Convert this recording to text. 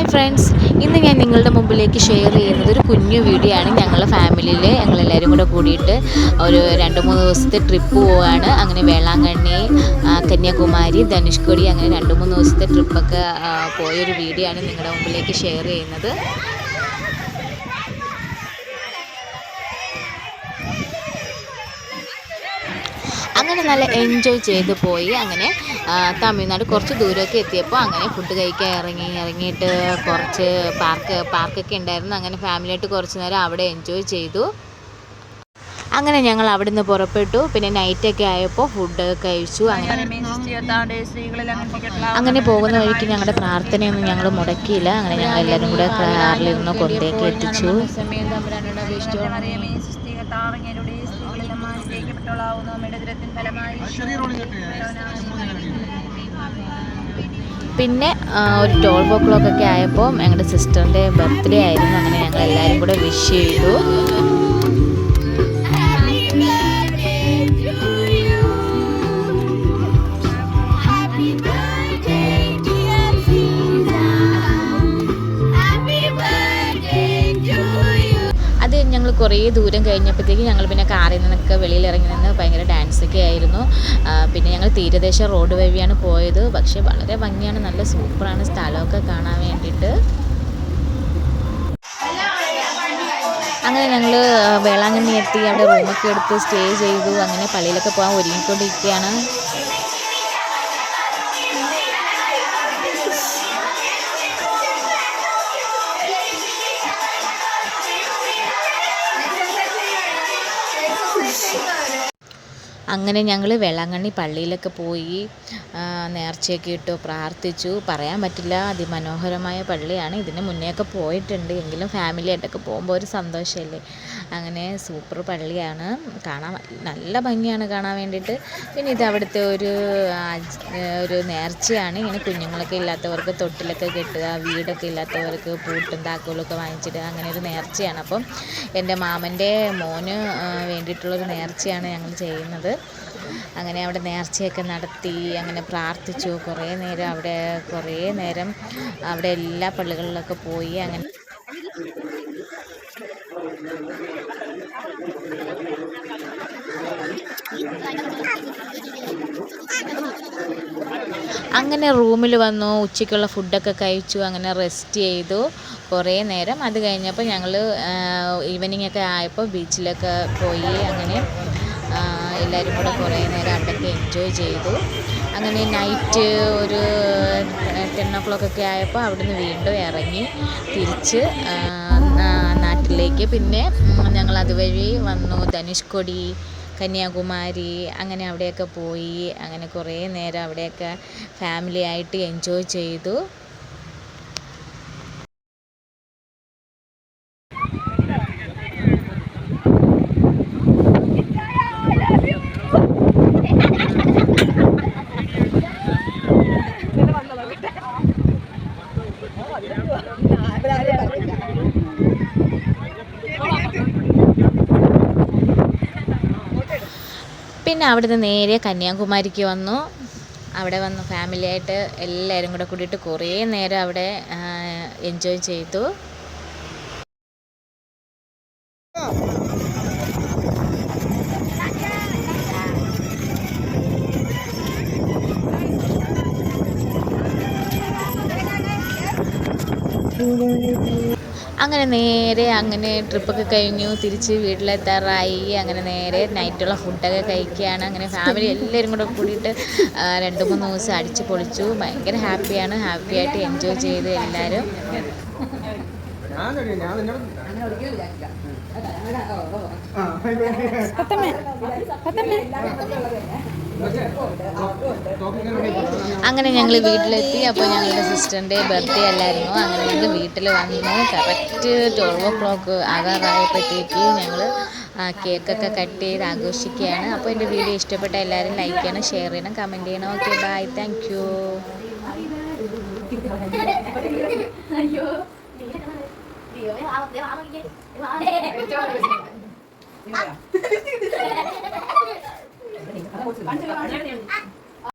Hi friends ഇന്ന് ഞാൻ നിങ്ങളുടെ മുമ്പിലേക്ക് ഷെയർ ചെയ്യുന്നത് ഒരു കുഞ്ഞു വീഡിയോ ആണ് ഞങ്ങളുടെ ഫാമിലിയിൽ ഞങ്ങളെല്ലാവരും കൂടെ കൂടിയിട്ട് ഒരു രണ്ട് മൂന്ന് ദിവസത്തെ ട്രിപ്പ് പോവുകയാണ് അങ്ങനെ വേളാങ്കണ്ണി കന്യാകുമാരി ധനുഷ്കോടി അങ്ങനെ രണ്ട് മൂന്ന് ദിവസത്തെ ട്രിപ്പൊക്കെ പോയൊരു വീഡിയോ ആണ് നിങ്ങളുടെ മുമ്പിലേക്ക് ഷെയർ ചെയ്യുന്നത്. അങ്ങനെ നല്ല എൻജോയ് ചെയ്ത് പോയി. അങ്ങനെ തമിഴ്നാട് കുറച്ച് ദൂരമൊക്കെ എത്തിയപ്പോൾ അങ്ങനെ ഫുഡ് കഴിക്കാൻ ഇറങ്ങി ഇറങ്ങിയിട്ട് കുറച്ച് പാർക്ക് പാർക്കൊക്കെ ഉണ്ടായിരുന്നു. അങ്ങനെ ഫാമിലിയായിട്ട് കുറച്ച് നേരം അവിടെ എൻജോയ് ചെയ്തു. അങ്ങനെ ഞങ്ങൾ അവിടെ നിന്ന് പുറപ്പെട്ടു. പിന്നെ നൈറ്റ് ഒക്കെ ആയപ്പോൾ ഫുഡ് കഴിച്ചു. അങ്ങനെ അങ്ങനെ പോകുന്ന വഴിക്ക് ഞങ്ങളുടെ പ്രാർത്ഥനയൊന്നും ഞങ്ങൾ മുടക്കിയില്ല. അങ്ങനെ ഞങ്ങൾ എല്ലാവരും കൂടെ കാറിലിരുന്ന് കൊണ്ടേക്ക് എത്തിച്ചു. പിന്നെ ആ, ഒരു ക്ലോക്ക് ഒക്കെ ആയപ്പോൾ ഞങ്ങളുടെ സിസ്റ്ററിന്റെ ബർത്ത്ഡേ ആയിരുന്നു. അങ്ങനെ ഞങ്ങൾ എല്ലാവരും കൂടെ വിഷ് ചെയ്തു. കുറേ ദൂരം കഴിഞ്ഞപ്പോഴത്തേക്ക് ഞങ്ങൾ പിന്നെ കാറിൽ നിന്നൊക്കെ വെളിയിൽ ഇറങ്ങി നിന്ന് ഭയങ്കര ഡാൻസൊക്കെ ആയിരുന്നു. പിന്നെ ഞങ്ങൾ തീരദേശ റോഡ് വഴിയാണ് പോയത്. പക്ഷേ വളരെ ഭംഗിയാണ്. നല്ല സൂപ്പറാണ് സ്ഥലമൊക്കെ കാണാൻ വേണ്ടിയിട്ട്. അങ്ങനെ ഞങ്ങൾ വേളാങ്കണ്ണി എത്തി. അവിടെ റൂമൊക്കെ എടുത്ത് സ്റ്റേ ചെയ്തു. അങ്ങനെ പള്ളിയിലൊക്കെ പോകാൻ ഒരുങ്ങിക്കൊണ്ടിരിക്കുകയാണ്. Nossa. അങ്ങനെ ഞങ്ങൾ വേളാങ്കണ്ണി പള്ളിയിലൊക്കെ പോയി നേർച്ചയൊക്കെ ഇട്ടു പ്രാർത്ഥിച്ചു. പറയാൻ പറ്റില്ല അതിമനോഹരമായ പള്ളിയാണ്. ഇതിന് മുന്നേയൊക്കെ പോയിട്ടുണ്ട്. എങ്കിലും ഫാമിലി ആയിട്ടൊക്കെ പോകുമ്പോൾ ഒരു സന്തോഷമല്ലേ അങ്ങനെ സൂപ്പർ പള്ളിയാണ്. കാണാൻ നല്ല ഭംഗിയാണ് കാണാൻ വേണ്ടിയിട്ട്. പിന്നെ ഇത് അവിടുത്തെ ഒരു ഒരു നേർച്ചയാണ്. ഇങ്ങനെ കുഞ്ഞുങ്ങളൊക്കെ ഇല്ലാത്തവർക്ക് തൊട്ടിലൊക്കെ കെട്ടുക വീടൊക്കെ ഇല്ലാത്തവർക്ക് പൂട്ടും താക്കോലൊക്കെ വാങ്ങിച്ചിടുക അങ്ങനെ ഒരു നേർച്ചയാണ്. അപ്പം എന്റെ മാമന്റെ മോന് വേണ്ടിയിട്ടുള്ളൊരു നേർച്ചയാണ് ഞങ്ങൾ ചെയ്യുന്നത്. അങ്ങനെ അവിടെ നേർച്ചയൊക്കെ നടത്തി അങ്ങനെ പ്രാർത്ഥിച്ചു. കുറേ നേരം അവിടെ കുറേ നേരം അവിടെ എല്ലാ പള്ളികളിലൊക്കെ പോയി അങ്ങനെ. അങ്ങനെ റൂമിൽ വന്നു ഉച്ചയ്ക്കുള്ള ഫുഡൊക്കെ കഴിച്ചു അങ്ങനെ റെസ്റ്റ് ചെയ്തു. കുറേ നേരം അത് കഴിഞ്ഞപ്പോൾ ഞങ്ങൾ ഈവനിങ് ഒക്കെ ആയപ്പോൾ ബീച്ചിലൊക്കെ പോയി അങ്ങനെ എല്ലാവരും കൂടെ കുറേ നേരം അവിടെയൊക്കെ എൻജോയ് ചെയ്തു. അങ്ങനെ നൈറ്റ് ഒരു ടെൻ ഓ ക്ലോക്ക് ഒക്കെ ആയപ്പോൾ അവിടുന്ന് വീണ്ടും ഇറങ്ങി തിരിച്ച് നാട്ടിലേക്ക്. പിന്നെ ഞങ്ങൾ അതുവഴി വന്നു. ധനുഷ്കോടി കന്യാകുമാരി അങ്ങനെ അവിടെയൊക്കെ പോയി. അങ്ങനെ കുറേ നേരം അവിടെയൊക്കെ ഫാമിലി ആയിട്ട് എൻജോയ് ചെയ്തു. പിന്നെ അവിടുന്ന് നേരെ കന്യാകുമാരിക്ക് വന്നു. അവിടെ വന്ന് ഫാമിലിയായിട്ട് എല്ലാവരും കൂടെ കൂടിയിട്ട് കുറേ നേരം അവിടെ എൻജോയ് ചെയ്തു. അങ്ങനെ നേരെ അങ്ങനെ ട്രിപ്പൊക്കെ കഴിഞ്ഞു തിരിച്ച് വീട്ടിലെത്താറായി അങ്ങനെ നേരെ നൈറ്റുള്ള ഫുഡൊക്കെ കഴിക്കുകയാണ് അങ്ങനെ ഫാമിലി എല്ലാവരും കൂടെ കൂടിയിട്ട് രണ്ട് മൂന്ന് ദിവസം അടിച്ച് പൊളിച്ചു ഭയങ്കര ഹാപ്പിയാണ് ഹാപ്പി ആയിട്ട് എൻജോയ് ചെയ്ത് എല്ലാവരും അങ്ങനെ ഞങ്ങൾ വീട്ടിലെത്തി അപ്പോൾ ഞങ്ങളുടെ സിസ്റ്ററിന്റെ ബർത്ത്ഡേ അല്ലായിരുന്നു. അങ്ങനെ ഞങ്ങൾ വീട്ടിൽ വന്ന്. കറക്റ്റ് ട്വൽവ് ഓ ക്ലോക്ക് ആകാറായപ്പോഴത്തേക്ക് ഞങ്ങൾ കേക്കൊക്കെ കട്ട് ചെയ്ത് ആഘോഷിക്കുകയാണ്. അപ്പോൾ എന്റെ വീഡിയോ ഇഷ്ടപ്പെട്ട എല്ലാവരും ലൈക്ക് ചെയ്യണം ഷെയർ ചെയ്യണം കമന്റ് ചെയ്യണം. ഓക്കെ ബൈ താങ്ക് യു അയ്യോ. 把这个